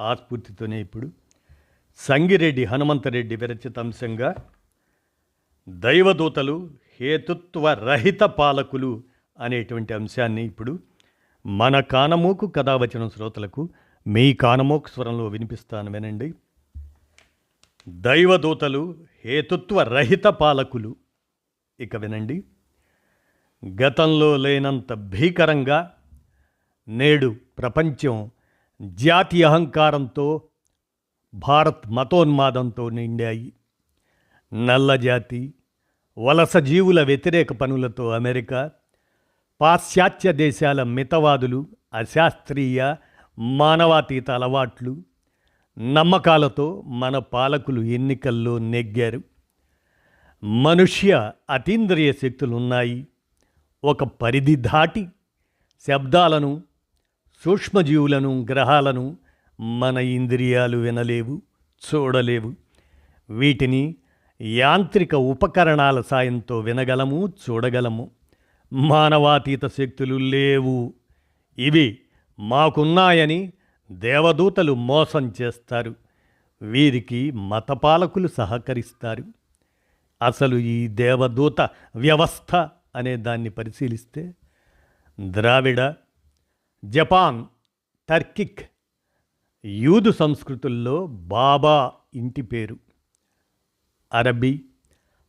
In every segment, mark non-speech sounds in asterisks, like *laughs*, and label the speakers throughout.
Speaker 1: ఆస్ఫూర్తితోనే ఇప్పుడు సంగిరెడ్డి హనుమంతరెడ్డి విరచిత అంశంగా దైవదూతలు హేతుత్వ రహిత పాలకులు అనేటువంటి అంశాన్ని ఇప్పుడు మన కానమోకు కథావచనం శ్రోతలకు మీ కానమోకు స్వరంలో వినిపిస్తాను వినండి. దైవదూతలు హేతుత్వ రహిత పాలకులు ఇక వినండి. గతంలో లేనంత భీకరంగా నేడు ప్రపంచం జాతి అహంకారంతో భారత్ మతోన్మాదంతో నిండాయి. నల్లజాతి వలస జీవుల వ్యతిరేక పనులతో అమెరికా పాశ్చాత్య దేశాల మితవాదులు అశాస్త్రీయ మానవాతీత అలవాట్లు నమ్మకాలతో మన పాలకులు ఎన్నికల్లో నెగ్గారు. మనుష్య అతీంద్రియ శక్తులు ఉన్నాయి ఒక పరిధి దాటి శబ్దాలను సూక్ష్మజీవులను గ్రహాలను మన ఇంద్రియాలు వినలేవు చూడలేవు. వీటిని యాంత్రిక ఉపకరణాల సాయంతో వినగలము చూడగలము. మానవాతీత శక్తులు లేవు. ఇవి మాకున్నాయని దేవదూతలు మోసం చేస్తారు. వీరికి మతపాలకులు సహకరిస్తారు. అసలు ఈ దేవదూత వ్యవస్థ అనే దాన్ని పరిశీలిస్తే ద్రావిడ జపాన్ టర్కిక్ యూదు సంస్కృతుల్లో బాబా ఇంటి పేరు. అరబీ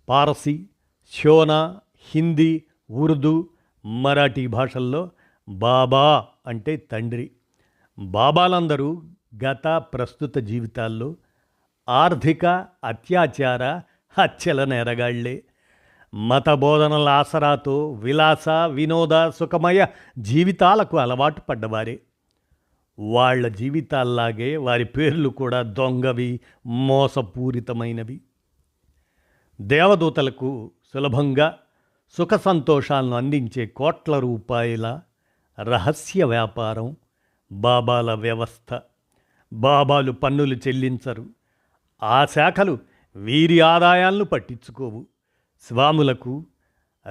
Speaker 1: పారసీ షోనా హిందీ ఉర్దూ మరాఠీ భాషల్లో బాబా అంటే తండ్రి. బాబాలందరూ గత ప్రస్తుత జీవితాల్లో ఆర్థిక అత్యాచార హత్యల నేరగాళ్ళే. మత బోధనల ఆసరాతో విలాస వినోద సుఖమయ జీవితాలకు అలవాటు పడ్డవారే. వాళ్ళ జీవితాల్లాగే వారి పేర్లు కూడా దొంగవి మోసపూరితమైనవి. దేవదూతలకు సులభంగా సుఖ సంతోషాలను అందించే కోట్ల రూపాయల రహస్య వ్యాపారం బాబాల వ్యవస్థ. బాబాలు పన్నులు చెల్లించరు. ఆ శాఖలు వీరి ఆదాయాలను పట్టించుకోవు. స్వాములకు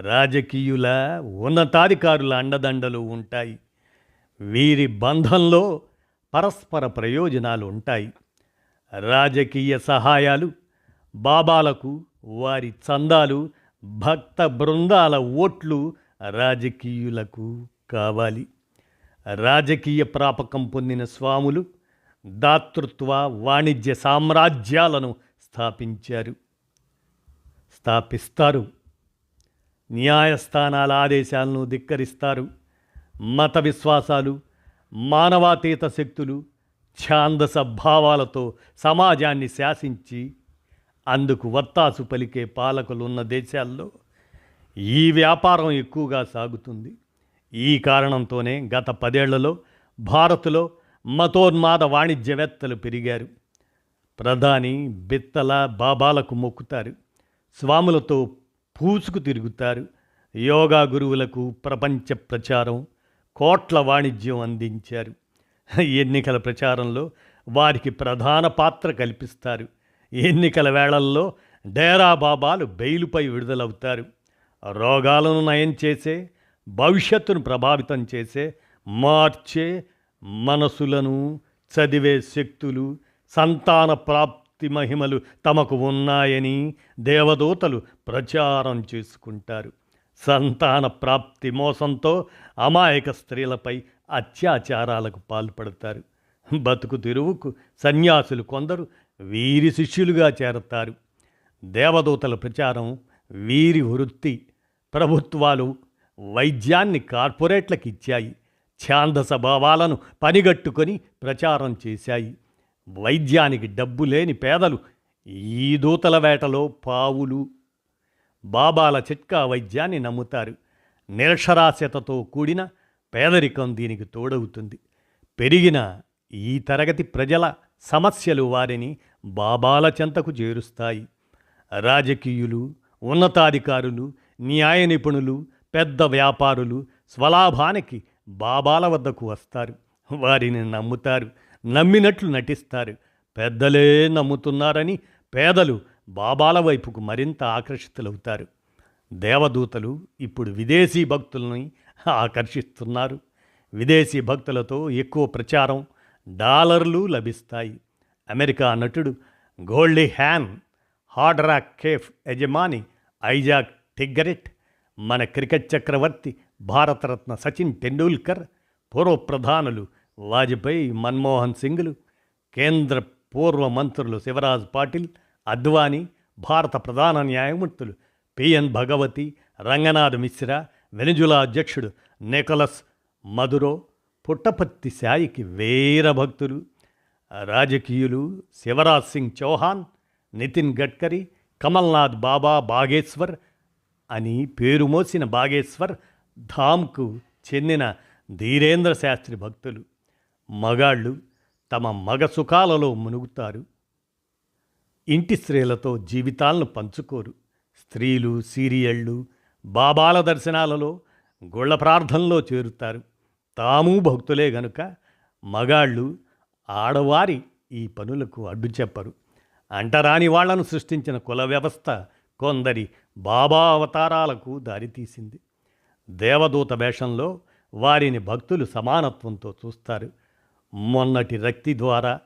Speaker 1: రాజకీయుల ఉన్నతాధికారుల అండదండలు ఉంటాయి. వీరి బంధంలో పరస్పర ప్రయోజనాలు ఉంటాయి. రాజకీయ సహాయాలు బాబాలకు వారి చందాలు భక్త బృందాల ఓట్లు రాజకీయులకు కావాలి. రాజకీయ ప్రాపకం పొందిన స్వాములు దాతృత్వ వాణిజ్య సామ్రాజ్యాలను స్థాపించారు. స్థాపిస్తారు న్యాయస్థానాల ఆదేశాలను ధిక్కరిస్తారు. మత విశ్వాసాలు మానవాతీత శక్తులు ఛాందస భావాలతో సమాజాన్ని శాసించి అందుకు వత్తాసు పలికే పాలకులు ఉన్న దేశాల్లో ఈ వ్యాపారం ఎక్కువగా సాగుతుంది. ఈ కారణంతోనే గత పదేళ్ళలో భారత్లో మతోన్మాద వాణిజ్యవేత్తలు పెరిగారు. ప్రధాని బిత్తల బాబాలకు మొక్కుతారు. స్వాములతో పూసుకు తిరుగుతారు. యోగా గురువులకు ప్రపంచ ప్రచారం కోట్ల వాణిజ్యం అందించారు. ఎన్నికల ప్రచారంలో వారికి ప్రధాన పాత్ర కల్పిస్తారు. ఎన్నికల వేళల్లో డేరా బాబాలు బెయిలుపై విడుదలవుతారు. రోగాలను నయం చేసే భవిష్యత్తును ప్రభావితం చేసే మార్చే మనసులను చదివే శక్తులు సంతాన ప్రాప్తి మహిమలు తమకు ఉన్నాయని దేవదూతలు ప్రచారం చేసుకుంటారు. సంతాన ప్రాప్తి మోసంతో అమాయక స్త్రీలపై అత్యాచారాలకు పాల్పడతారు. బతుకు తెరువుకు సన్యాసులు కొందరు వీరి శిష్యులుగా చేరతారు. దేవదూతల ప్రచారం వీరి వృత్తి. ప్రభుత్వాలు వైద్యాన్ని కార్పొరేట్లకు ఇచ్చాయి. ఛాందస భావాలను పనిగట్టుకొని ప్రచారం చేశాయి. వైద్యానికి డబ్బు లేని పేదలు ఈ దూతల వేటలో పావులు. బాబాల చిట్కా వైద్యాన్ని నమ్ముతారు. నిరక్షరాస్యతతో కూడిన పేదరికం దీనికి తోడవుతుంది. పెరిగిన ఈ తరగతి ప్రజల సమస్యలు వారిని బాబాల చెంతకు చేరుస్తాయి. రాజకీయులు ఉన్నతాధికారులు న్యాయ నిపుణులు పెద్ద వ్యాపారులు స్వలాభానికి బాబాల వద్దకు వస్తారు. వారిని నమ్ముతారు. నమ్మినట్లు నటిస్తారు. పెద్దలే నమ్ముతున్నారని పేదలు బాబాల వైపుకు మరింత ఆకర్షితులవుతారు. దేవదూతలు ఇప్పుడు విదేశీ భక్తుల్ని ఆకర్షిస్తున్నారు. విదేశీ భక్తులతో ఎక్కువ ప్రచారం డాలర్లు లభిస్తాయి. అమెరికా నటుడు Goldie Hawn Hard Rock cafe యజమాని ఐజాక్ టిగ్గరెట్ మన క్రికెట్ చక్రవర్తి భారతరత్న సచిన్ టెండూల్కర్ పూర్వ ప్రధానులు వాజ్పేయి మన్మోహన్ సింగ్లు కేంద్ర పూర్వ మంత్రులు శివరాజ్ పాటిల్ అద్వానీ భారత ప్రధాన న్యాయమూర్తులు P N Bhagwati Ranganath Mishra Venezuela అధ్యక్షుడు నికోలస్ మధురో పుట్టపత్తి సాయికి వీర భక్తులు రాజకీయులు శివరాజ్ సింగ్ చౌహాన్ నితిన్ గడ్కరీ కమల్నాథ్ బాబా బాగేశ్వర్ అని పేరు మోసిన బాగేశ్వర్ ధామ్కు చెందిన ధీరేంద్ర శాస్త్రి భక్తులు. మగాళ్ళు తమ మగ సుఖాలలో మునుగుతారు. ఇంటి స్త్రీలతో జీవితాలను పంచుకోరు. స్త్రీలు సీరియళ్ళు బాబాల దర్శనాలలో గుళ్ళ ప్రార్థనలో చేరుతారు. తాము భక్తులే గనుక మగాళ్ళు ఆడవారి ఈ పనులకు అడ్డు చెప్పరు. అంటరాని వాళ్ళను సృష్టించిన కుల వ్యవస్థ కొందరి బాబా అవతారాలకు దారితీసింది. దేవదూత వేషంలో వారిని భక్తులు సమానత్వంతో చూస్తారు. మొన్నటి రక్తి ద్వారా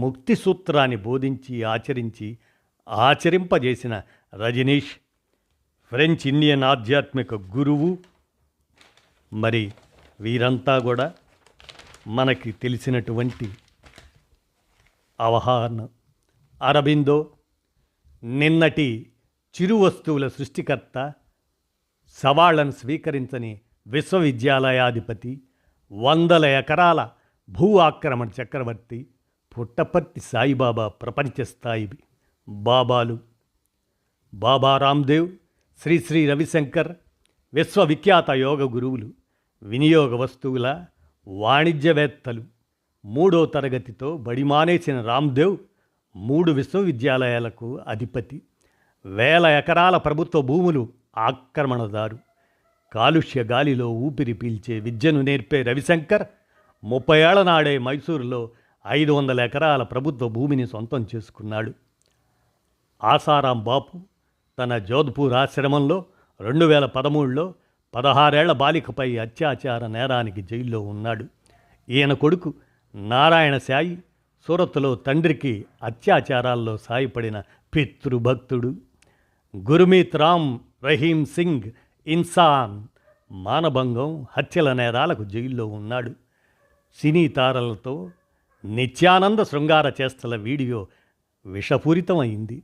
Speaker 1: ముక్తి సూత్రాన్ని బోధించి ఆచరించి ఆచరింపజేసిన రజనీష్ ఫ్రెంచ్ ఇండియన్ ఆధ్యాత్మిక గురువు. మరి వీరంతా కూడా మనకి తెలిసినటువంటి అవగాహన అరబిందో నిన్నటి చిరు వస్తువుల సృష్టికర్త సవాళ్ళను స్వీకరించని విశ్వవిద్యాలయాధిపతి వందల ఎకరాల భూ ఆక్రమణ చక్రవర్తి పుట్టపర్తి సాయిబాబా ప్రపంచ స్థాయివి బాబాలు. బాబా రామ్దేవ్ శ్రీ శ్రీ రవిశంకర్ విశ్వవిఖ్యాత యోగ గురువులు వినియోగ వస్తువుల వాణిజ్యవేత్తలు మూడో తరగతితో బడి మానేసిన రామ్దేవ్ మూడు విశ్వవిద్యాలయాలకు అధిపతి వేల ఎకరాల ప్రభుత్వ భూములు ఆక్రమణదారు. కాలుష్య గాలిలో ఊపిరి పీల్చే విద్యను నేర్పే రవిశంకర్ ముప్పై ఏళ్ళ నాడే మైసూరులో ఐదు వందల ఎకరాల ప్రభుత్వ భూమిని సొంతం చేసుకున్నాడు. ఆసారాం బాపు తన జోధ్పూర్ ఆశ్రమంలో రెండు వేల పదమూడులో పదహారేళ్ళ బాలికపై అత్యాచార నేరానికి జైల్లో ఉన్నాడు. ఈయన కొడుకు నారాయణ సాయి సూరత్లో తండ్రికి అత్యాచారాల్లో సాయపడిన పితృభక్తుడు. గురుమీత్ రామ్ రహీం సింగ్ ఇన్సాన్ మానభంగం హత్యల నేరాలకు జైల్లో ఉన్నాడు. సినీ తారలతో నిత్యానంద శృంగార చేష్టల వీడియో విషపూరితమైంది.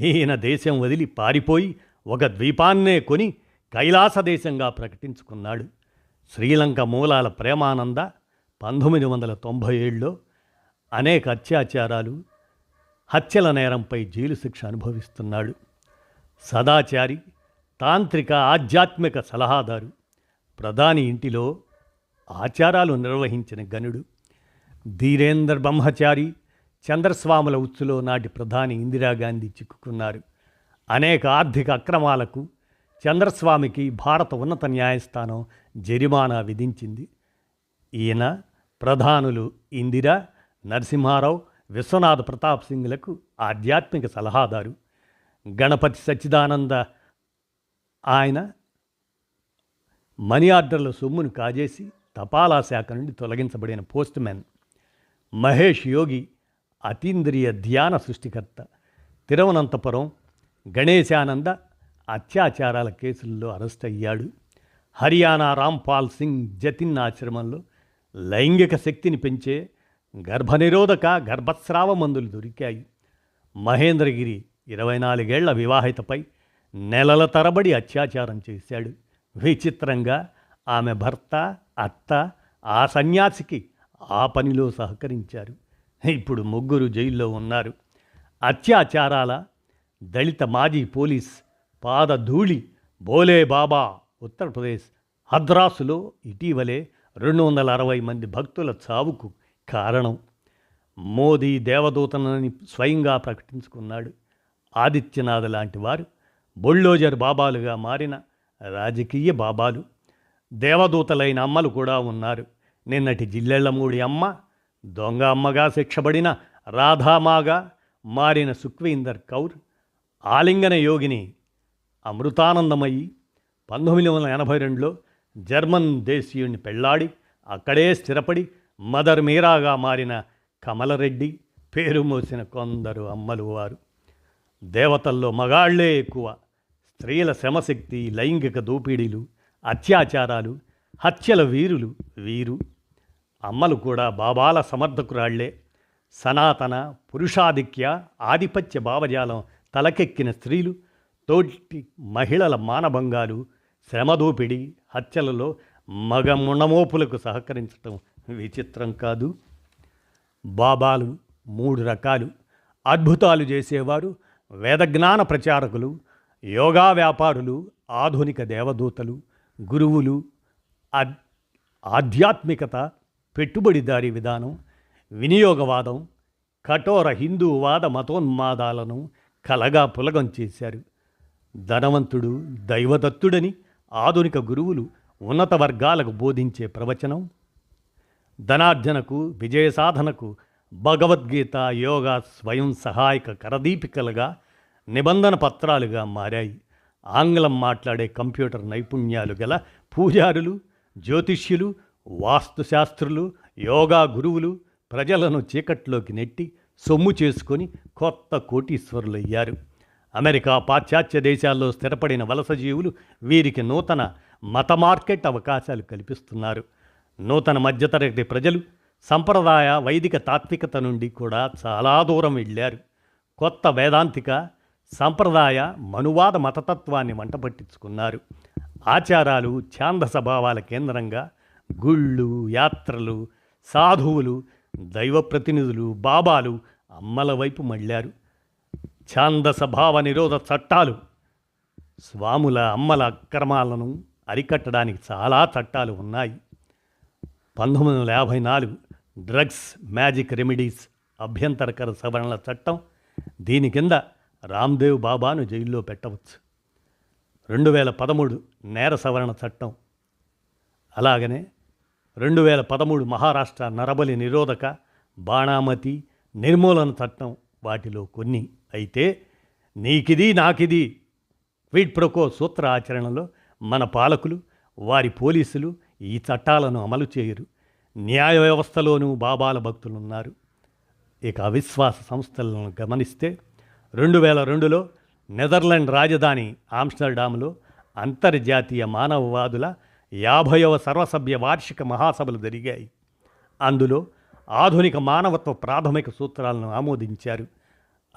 Speaker 1: ఈయన దేశం వదిలి పారిపోయి ఒక ద్వీపాన్నే కొని కైలాస దేశంగా ప్రకటించుకున్నాడు. శ్రీలంక మూలాల ప్రేమానంద పంతొమ్మిది వందల తొంభై ఏడులో అనేక అత్యాచారాలు హత్యల నేరంపై జైలు శిక్ష అనుభవిస్తున్నాడు. సదాచారి తాంత్రిక ఆధ్యాత్మిక సలహాదారు. ప్రధాని ఇంటిలో ఆచారాలు నిర్వహించిన గనుడు ధీరేందర్ బ్రహ్మచారి చంద్రస్వాముల ఉచ్చులో నాటి ప్రధాని ఇందిరాగాంధీ చిక్కుకున్నారు. అనేక ఆర్థిక అక్రమాలకు చంద్రస్వామికి భారత ఉన్నత న్యాయస్థానం జరిమానా విధించింది. ఈయన ప్రధానులు ఇందిరా నరసింహారావు విశ్వనాథ్ ప్రతాప్ సింగ్లకు ఆధ్యాత్మిక సలహాదారు. గణపతి సచ్చిదానంద ఆయన మనీ ఆర్డర్ల సొమ్మును కాజేసి తపాలా శాఖ నుండి తొలగించబడిన పోస్ట్ మ్యాన్ మహేష్ యోగి అతీంద్రియ ధ్యాన సృష్టికర్త. తిరువనంతపురం గణేశానంద అత్యాచారాల కేసుల్లో అరెస్ట్ అయ్యాడు. హర్యానా రాంపాల్ సింగ్ జతిన్ ఆశ్రమంలో లైంగిక శక్తిని పెంచే గర్భనిరోధక గర్భస్రావ మందులు దొరికాయి. మహేంద్రగిరి ఇరవై నాలుగేళ్ళ వివాహితపై నెలల తరబడి అత్యాచారం చేశాడు. విచిత్రంగా ఆమె భర్త అత్త ఆ సన్యాసికి ఆ పనిలో సహకరించారు. ఇప్పుడు ముగ్గురు జైల్లో ఉన్నారు. అత్యాచారాల దళిత మాజీ పోలీస్ పాదధూళి బోలే బాబా ఉత్తరప్రదేశ్ హద్రాసులో ఇటీవలే రెండు వందల అరవై మంది భక్తుల చావుకు కారణం. మోదీ దేవదూతనని స్వయంగా ప్రకటించుకున్నాడు. ఆదిత్యనాథ్ లాంటి వారు బుల్డోజర్ బాబాలుగా మారిన రాజకీయ బాబాలు. దేవదూతలైన అమ్మలు కూడా ఉన్నారు. నిన్నటి జిల్లెళ్ళమూడి అమ్మ దొంగ అమ్మగా శిక్షబడిన రాధామాగా మారిన సుఖ్వీందర్ కౌర్ ఆలింగన యోగిని అమృతానందమయ్యి పంతొమ్మిది వందల ఎనభై రెండులో జర్మన్ దేశీయుణ్ణి పెళ్ళాడి అక్కడే స్థిరపడి మదర్ మీరాగా మారిన కమలరెడ్డి పేరు మోసిన కొందరు అమ్మలు వారు. దేవతల్లో మగాళ్ళే ఎక్కువ స్త్రీల శ్రమశక్తి లైంగిక దోపిడీలు అత్యాచారాలు హత్యల వీరులు వీరు. అమ్మలు కూడా బాబాల సమర్థకురాళ్ళే. సనాతన పురుషాధిక్య ఆధిపత్య భావజాలం తలకెక్కిన స్త్రీలు తోటి మహిళల మానభంగాలు శ్రమదోపిడి హత్యలలో మగ ముణమోపులకు సహకరించటం విచిత్రం కాదు. బాబాలు మూడు రకాలు. అద్భుతాలు చేసేవారు వేదజ్ఞాన ప్రచారకులు యోగా వ్యాపారులు ఆధునిక దేవదూతలు గురువులు ఆధ్యాత్మికత పెట్టుబడిదారీ విధానం వినియోగవాదం కఠోర హిందూవాద మతోన్మాదాలను కలగా పులగం చేశారు. ధనవంతుడు దైవదత్తుడని ఆధునిక గురువులు ఉన్నత వర్గాలకు బోధించే ప్రవచనం. ధనార్జనకు విజయ సాధనకు భగవద్గీత యోగా స్వయం సహాయక కరదీపికలుగా నిబంధన పత్రాలుగా మారాయి. ఆంగ్లం మాట్లాడే కంప్యూటర్ నైపుణ్యాలు గల పూజారులు జ్యోతిష్యులు వాస్తుశాస్త్రులు యోగా గురువులు ప్రజలను చీకట్లోకి నెట్టి సొమ్ము చేసుకొని కొత్త కోటీశ్వరులయ్యారు. అమెరికా పాశ్చాత్య దేశాల్లో స్థిరపడిన వలస జీవులు వీరికి నూతన మత మార్కెట్ అవకాశాలు కల్పిస్తున్నారు. నూతన మధ్యతరగతి ప్రజలు సంప్రదాయ వైదిక తాత్వికత నుండి కూడా చాలా దూరం వెళ్ళారు. కొత్త వేదాంతిక సంప్రదాయ మనువాద మతతత్వాన్ని మంటపట్టించుకున్నారు. ఆచారాలు ఛాంద స్వభావాల కేంద్రంగా గుళ్ళు యాత్రలు సాధువులు దైవ ప్రతినిధులు బాబాలు అమ్మల వైపు మళ్ళారు. ఛాంద భావ నిరోధ చట్టాలు స్వాముల అమ్మల అక్రమాలను అరికట్టడానికి చాలా చట్టాలు ఉన్నాయి. పంతొమ్మిది వందల యాభై నాలుగు డ్రగ్స్ మ్యాజిక్ రెమెడీస్ అభ్యంతరకర సవరణల చట్టం దీని కింద రామ్దేవ్ బాబాను జైల్లో పెట్టవచ్చు. రెండు వేల పదమూడు నేర సవరణ చట్టం. అలాగనే రెండు వేల పదమూడు మహారాష్ట్ర నరబలి నిరోధక బాణామతి నిర్మూలన చట్టం వాటిలో కొన్ని. అయితే నీకిది నాకిది క్విడ్ ప్రొకో సూత్ర ఆచరణలో మన పాలకులు వారి పోలీసులు ఈ చట్టాలను అమలు చేయరు. న్యాయ వ్యవస్థలోనూ బాబాల భక్తులున్నారు. ఇక అవిశ్వాస సంస్థలను గమనిస్తే రెండు వేల రెండులో నెదర్లాండ్ రాజధాని ఆమ్స్టర్డామ్లో అంతర్జాతీయ మానవవాదుల యాభైవ సర్వసభ్య వార్షిక మహాసభలు జరిగాయి. అందులో ఆధునిక మానవత్వ ప్రాథమిక సూత్రాలను ఆమోదించారు.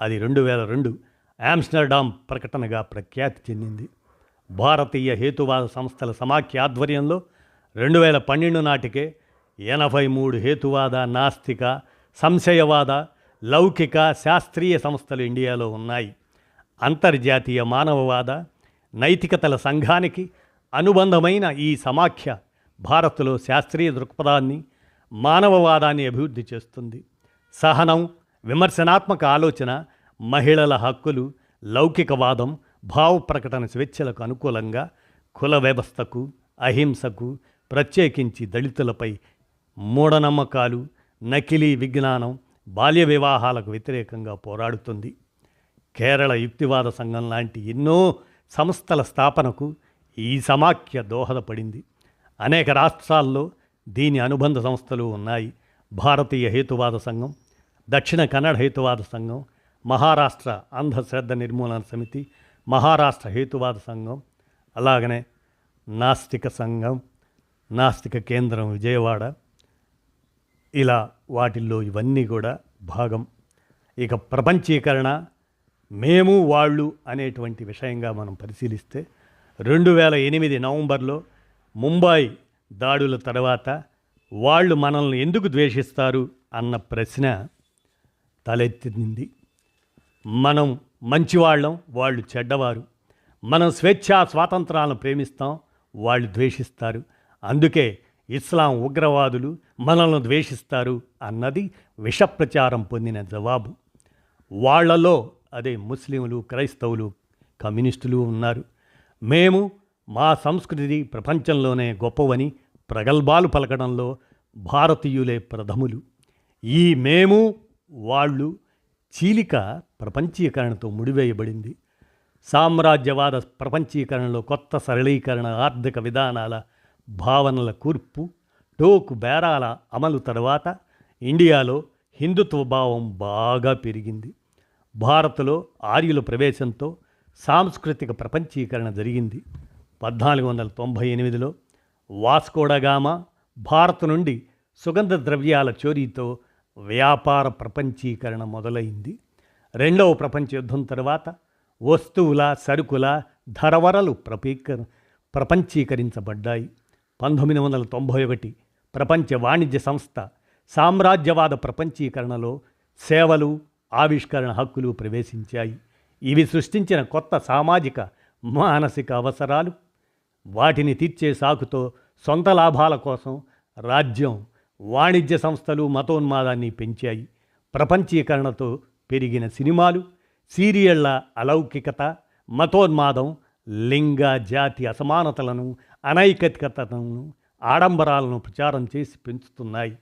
Speaker 1: అది రెండు వేల రెండు ఆమ్స్టర్డామ్ ప్రకటనగా ప్రఖ్యాతి చెందింది. భారతీయ హేతువాద సంస్థల సమాఖ్య ఆధ్వర్యంలో రెండు వేల పన్నెండు నాటికే ఎనభై మూడు హేతువాద నాస్తిక సంశయవాద లౌకిక శాస్త్రీయ సంస్థలు ఇండియాలో ఉన్నాయి. అంతర్జాతీయ మానవవాద నైతికతల సంఘానికి అనుబంధమైన ఈ సమాఖ్య భారత్లో శాస్త్రీయ దృక్పథాన్ని మానవవాదాన్ని అభివృద్ధి చేస్తుంది. సహనం విమర్శనాత్మక ఆలోచన మహిళల హక్కులు లౌకికవాదం భావ ప్రకటన స్వేచ్ఛలకు అనుకూలంగా కుల వ్యవస్థకు అహింసకు ప్రత్యేకించి దళితులపై మూఢనమ్మకాలు నకిలీ విజ్ఞానం బాల్య వివాహాలకు వ్యతిరేకంగా పోరాడుతుంది. కేరళ యుక్తివాద సంఘం లాంటి ఎన్నో సంస్థల స్థాపనకు ఈ సమాఖ్య దోహదపడింది. అనేక రాష్ట్రాల్లో దీని అనుబంధ సంస్థలు ఉన్నాయి. భారతీయ హేతువాద సంఘం దక్షిణ కన్నడ హేతువాద సంఘం మహారాష్ట్ర అంధశ్రద్ధ నిర్మూలన సమితి మహారాష్ట్ర హేతువాద సంఘం అలాగనే నాస్తిక సంఘం నాస్తిక కేంద్రం విజయవాడ ఇలా వాటిల్లో ఇవన్నీ కూడా భాగం. ఇక ప్రపంచీకరణ మేము వాళ్ళు అనేటువంటి విషయంగా మనం పరిశీలిస్తే రెండు వేల ఎనిమిది నవంబర్లో ముంబాయి దాడుల తర్వాత వాళ్ళు మనల్ని ఎందుకు ద్వేషిస్తారు అన్న ప్రశ్న తలెత్తింది. మనం మంచివాళ్ళం వాళ్ళు చెడ్డవారు. మనం స్వేచ్ఛా స్వాతంత్రాలను ప్రేమిస్తాం వాళ్ళు ద్వేషిస్తారు. అందుకే ఇస్లాం ఉగ్రవాదులు మనల్ని ద్వేషిస్తారు అన్నది విషప్రచారం పొందిన జవాబు. వాళ్ళలో అదే ముస్లింలు క్రైస్తవులు కమ్యూనిస్టులు ఉన్నారు. మేము మా సంస్కృతి ప్రపంచంలోనే గొప్పవని ప్రగల్భాలు పలకడంలో భారతీయులే ప్రథములు. ఈ మేము వాళ్ళు చీలిక ప్రపంచీకరణతో ముడివేయబడింది. సామ్రాజ్యవాద ప్రపంచీకరణలో కొత్త సరళీకరణ ఆర్థిక విధానాల భావనల కూర్పు టోకు బేరాల అమలు తర్వాత ఇండియాలో హిందుత్వ భావం బాగా పెరిగింది. భారత్లో ఆర్యుల ప్రవేశంతో సాంస్కృతిక ప్రపంచీకరణ జరిగింది. పద్నాలుగు వందల తొంభై ఎనిమిదిలో వాస్కోడగామా భారత్ నుండి సుగంధ ద్రవ్యాల చోరీతో వ్యాపార ప్రపంచీకరణ మొదలైంది. రెండవ ప్రపంచ యుద్ధం తర్వాత వస్తువుల సరుకుల ధరవరలు ప్రపీక ప్రపంచీకరించబడ్డాయి. పంతొమ్మిది వందల తొంభై ఒకటి ప్రపంచ వాణిజ్య సంస్థ సామ్రాజ్యవాద ప్రపంచీకరణలో సేవలు ఆవిష్కరణ హక్కులు ప్రవేశించాయి. ఇవి సృష్టించిన కొత్త సామాజిక మానసిక అవసరాలు. వాటిని తీర్చే సాకుతో సొంత లాభాల కోసం రాజ్యం వాణిజ్య సంస్థలు మతోన్మాదాన్ని పెంచాయి. ప్రపంచీకరణతో పెరిగిన సినిమాలు సీరియళ్ళ అలౌకికత మతోన్మాదం లింగ జాతి అసమానతలను అనైకతికతను ఆడంబరాలను ప్రచారం చేసి పెంచుతున్నాయి.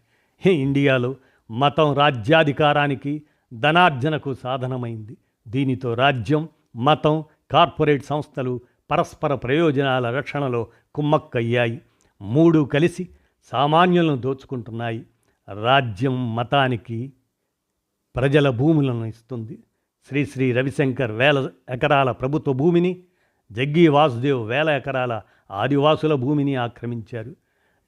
Speaker 1: ఇండియాలో మతం రాజ్యాధికారానికి ధనార్జనకు సాధనమైంది. దీనితో రాజ్యం మతం కార్పొరేట్ సంస్థలు పరస్పర ప్రయోజనాల రక్షణలో కుమ్మక్కయ్యాయి. మూడు కలిసి సామాన్యులను దోచుకుంటున్నాయి. రాజ్యం మతానికి ప్రజల భూములను ఇస్తుంది. శ్రీ శ్రీ రవిశంకర్ వేల ఎకరాల ప్రభుత్వ భూమిని జగ్గి వాసుదేవ్ వేల ఎకరాల ఆదివాసుల భూమిని ఆక్రమించారు.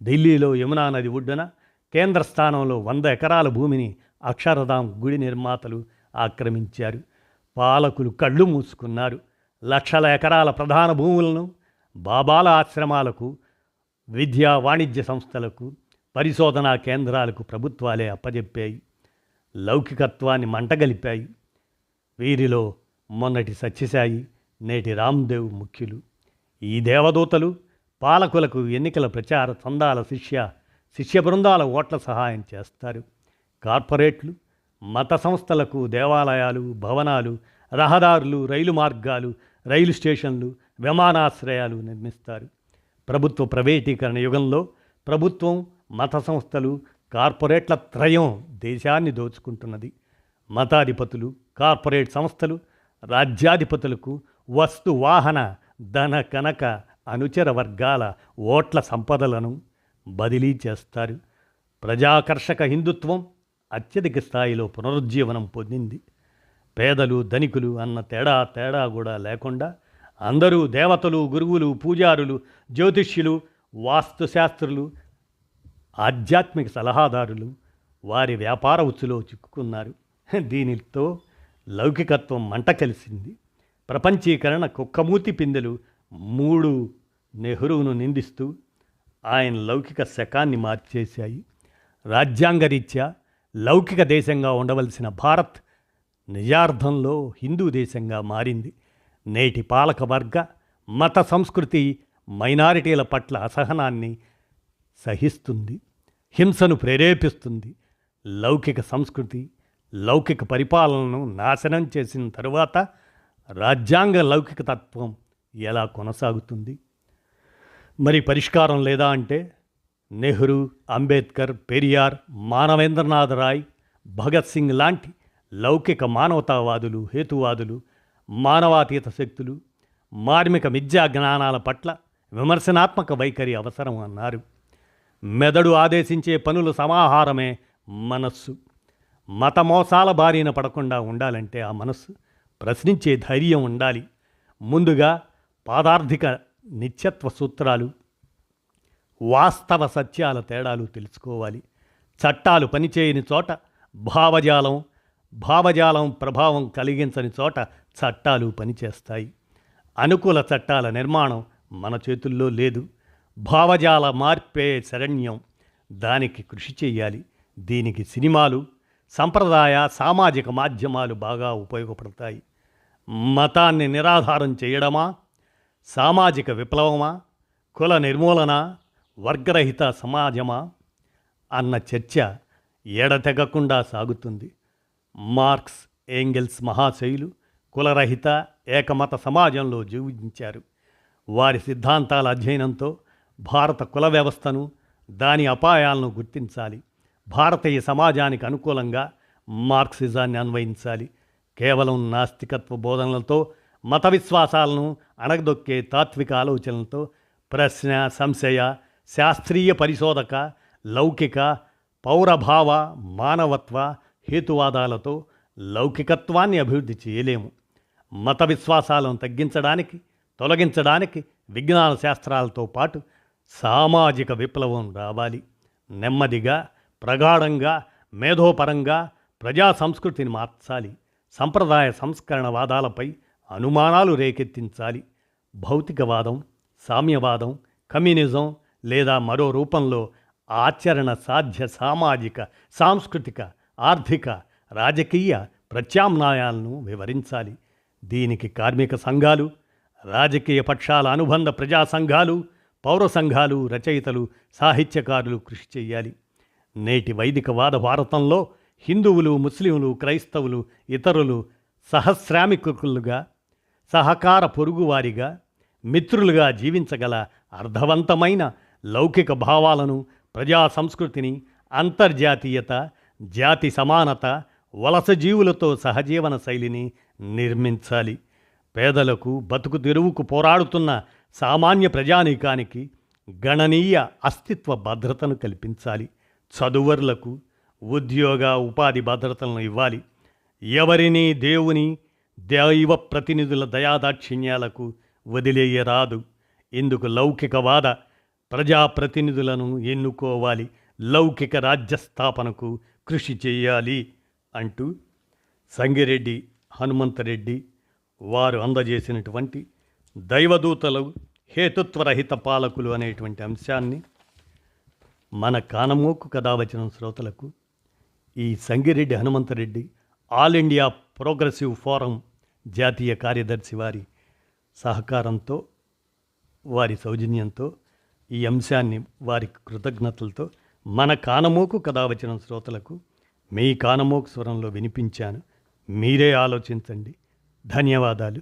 Speaker 1: ఢిల్లీలో యమునా నది ఒడ్డున కేంద్ర స్థానంలో వంద ఎకరాల భూమిని అక్షరధాం గుడి నిర్మాతలు ఆక్రమించారు. పాలకులు కళ్ళు మూసుకున్నారు. లక్షల ఎకరాల ప్రధాన భూములను బాబాల ఆశ్రమాలకు విద్యా వాణిజ్య సంస్థలకు పరిశోధనా కేంద్రాలకు ప్రభుత్వాలే అప్పజెప్పాయి. లౌకికత్వాన్ని మంటగలిపాయి. వీరిలో మొన్నటి సత్యసాయి నేటి రామ్దేవ్ ముఖ్యులు. ఈ దేవదూతలు పాలకులకు ఎన్నికల ప్రచార చందాల శిష్య శిష్య బృందాల ఓట్ల సహాయం చేస్తారు. కార్పొరేట్లు మత సంస్థలకు దేవాలయాలు భవనాలు రహదారులు రైలు మార్గాలు రైలు స్టేషన్లు విమానాశ్రయాలు నిర్మిస్తారు. ప్రభుత్వ ప్రైవేటీకరణ యుగంలో ప్రభుత్వం మత సంస్థలు కార్పొరేట్ల త్రయం దేశాన్ని దోచుకుంటున్నది. మతాధిపతులు కార్పొరేట్ సంస్థలు రాజ్యాధిపతులకు వస్తు వాహన ధన కనక అనుచర వర్గాల ఓట్ల సంపదలను బదిలీ చేస్తారు. ప్రజాకర్షక హిందుత్వం అత్యధిక స్థాయిలో పునరుజ్జీవనం పొందింది. పేదలు ధనికులు అన్న తేడా తేడా కూడా లేకుండా అందరూ దేవతలు గురువులు పూజారులు జ్యోతిష్యులు వాస్తుశాస్త్రులు ఆధ్యాత్మిక సలహాదారులు వారి వ్యాపార ఉచ్చులో చిక్కుకున్నారు. *laughs* దీనితో లౌకికత్వం మంట కలిసింది. ప్రపంచీకరణ కుక్కమూతి పిందెలు మూడు నెహ్రూను నిందిస్తూ ఆయన లౌకిక శకాన్ని మార్చేశాయి. రాజ్యాంగరీత్యా లౌకిక దేశంగా ఉండవలసిన భారత్ నిజార్థంలో హిందూ దేశంగా మారింది. నేటి పాలక వర్గ మత సంస్కృతి మైనారిటీల పట్ల అసహనాన్ని సహిస్తుంది హింసను ప్రేరేపిస్తుంది. లౌకిక సంస్కృతి లౌకిక పరిపాలనను నాశనం చేసిన తరువాత రాజ్యాంగ లౌకిక తత్వం ఎలా కొనసాగుతుంది? మరి పరిష్కారం లేదా అంటే నెహ్రూ అంబేద్కర్ పెరియార్ మానవేంద్రనాథ్ రాయ్ భగత్ సింగ్ లాంటి లౌకిక మానవతావాదులు హేతువాదులు మానవాతీత శక్తులు మార్మిక విద్యా జ్ఞానాల పట్ల విమర్శనాత్మక వైఖరి అవసరం అన్నారు. మెదడు ఆదేశించే పనుల సమాహారమే మనస్సు. మత మోసాల బారిన పడకుండా ఉండాలంటే ఆ మనస్సు ప్రశ్నించే ధైర్యం ఉండాలి. ముందుగా పాదార్థిక నిత్యత్వ సూత్రాలు వాస్తవ సత్యాల తేడాలు తెలుసుకోవాలి. చట్టాలు పనిచేయని చోట భావజాలం భావజాలం ప్రభావం కలిగించని చోట చట్టాలు పనిచేస్తాయి. అనుకూల చట్టాల నిర్మాణం మన చేతుల్లో లేదు. భావజాల మార్పే శరణ్యం. దానికి కృషి చేయాలి. దీనికి సినిమాలు సంప్రదాయ సామాజిక మాధ్యమాలు బాగా ఉపయోగపడతాయి. మతాన్ని నిరాధారం చేయడమా? సామాజిక విప్లవమా? కుల నిర్మూలన? వర్గరహిత సమాజమా? అన్న చర్చ ఎడతెగకుండా సాగుతుంది. మార్క్స్ ఏంగెల్స్ మహాశైలు కులరహిత ఏకమత సమాజంలో జీవించారు. వారి సిద్ధాంతాల అధ్యయనంతో భారత కుల వ్యవస్థను దాని అపాయాలను గుర్తించాలి. భారతీయ సమాజానికి అనుకూలంగా మార్క్సిజాన్ని అన్వయించాలి. కేవలం నాస్తికత్వ బోధనలతో మత విశ్వాసాలను అణగదొక్కే తాత్విక ఆలోచనలతో ప్రశ్న సంశయ శాస్త్రీయ పరిశోధక లౌకిక పౌరభావ మానవత్వ హేతువాదాలతో లౌకికత్వాన్ని అభివృద్ధి చేయలేము. మత విశ్వాసాలను తగ్గించడానికి తొలగించడానికి విజ్ఞాన శాస్త్రాలతో పాటు సామాజిక విప్లవం రావాలి. నెమ్మదిగా ప్రగాఢంగా మేధోపరంగా ప్రజా సంస్కృతిని మార్చాలి. సంప్రదాయ సంస్కరణ వాదాలపై అనుమానాలు రేకెత్తించాలి. భౌతికవాదం సామ్యవాదం కమ్యూనిజం లేదా మరో రూపంలో ఆచరణ సాధ్య సామాజిక సాంస్కృతిక ఆర్థిక రాజకీయ ప్రత్యామ్నాయాలను వివరించాలి. దీనికి కార్మిక సంఘాలు రాజకీయ పక్షాల అనుబంధ ప్రజా సంఘాలు పౌర సంఘాలు రచయితలు సాహిత్యకారులు కృషి చేయాలి. నేటి వైదికవాద భారతంలో హిందువులు ముస్లింలు క్రైస్తవులు ఇతరులు సహశ్రామికులుగా సహకార పొరుగువారిగా మిత్రులుగా జీవించగల అర్థవంతమైన లౌకిక భావాలను ప్రజా సంస్కృతిని అంతర్జాతీయత జాతి సమానత వలస జీవులతో సహజీవన శైలిని నిర్మించాలి. పేదలకు బతుకు తెరువుకు పోరాడుతున్న సామాన్య ప్రజానీకానికి గణనీయ అస్తిత్వ భద్రతను కల్పించాలి. చదువర్లకు ఉద్యోగ ఉపాధి భద్రతలను ఇవ్వాలి. ఎవరిని దేవుని దైవ ప్రతినిధుల దయాదాక్షిణ్యాలకు వదిలేయరాదు. ఇందుకు లౌకికవాద ప్రజాప్రతినిధులను ఎన్నుకోవాలి. లౌకిక రాజ్య స్థాపనకు కృషి చేయాలి అంటూ సంగిరెడ్డి హనుమంతరెడ్డి వారు అందజేసినటువంటి దైవదూతలు హేతుత్వరహిత పాలకులు అనేటువంటి అంశాన్ని మన కానమోకు కథావచనం వచ్చిన శ్రోతలకు ఈ Sangireddy Hanumanthreddy all India progressive forum జాతీయ కార్యదర్శి వారి సహకారంతో వారి సౌజన్యంతో ఈ అంశాన్ని వారి కృతజ్ఞతలతో మన కానమోకు కథ వచ్చిన శ్రోతలకు మీ కానమోకు స్వరంలో వినిపించాను. మీరే ఆలోచించండి. ధన్యవాదాలు.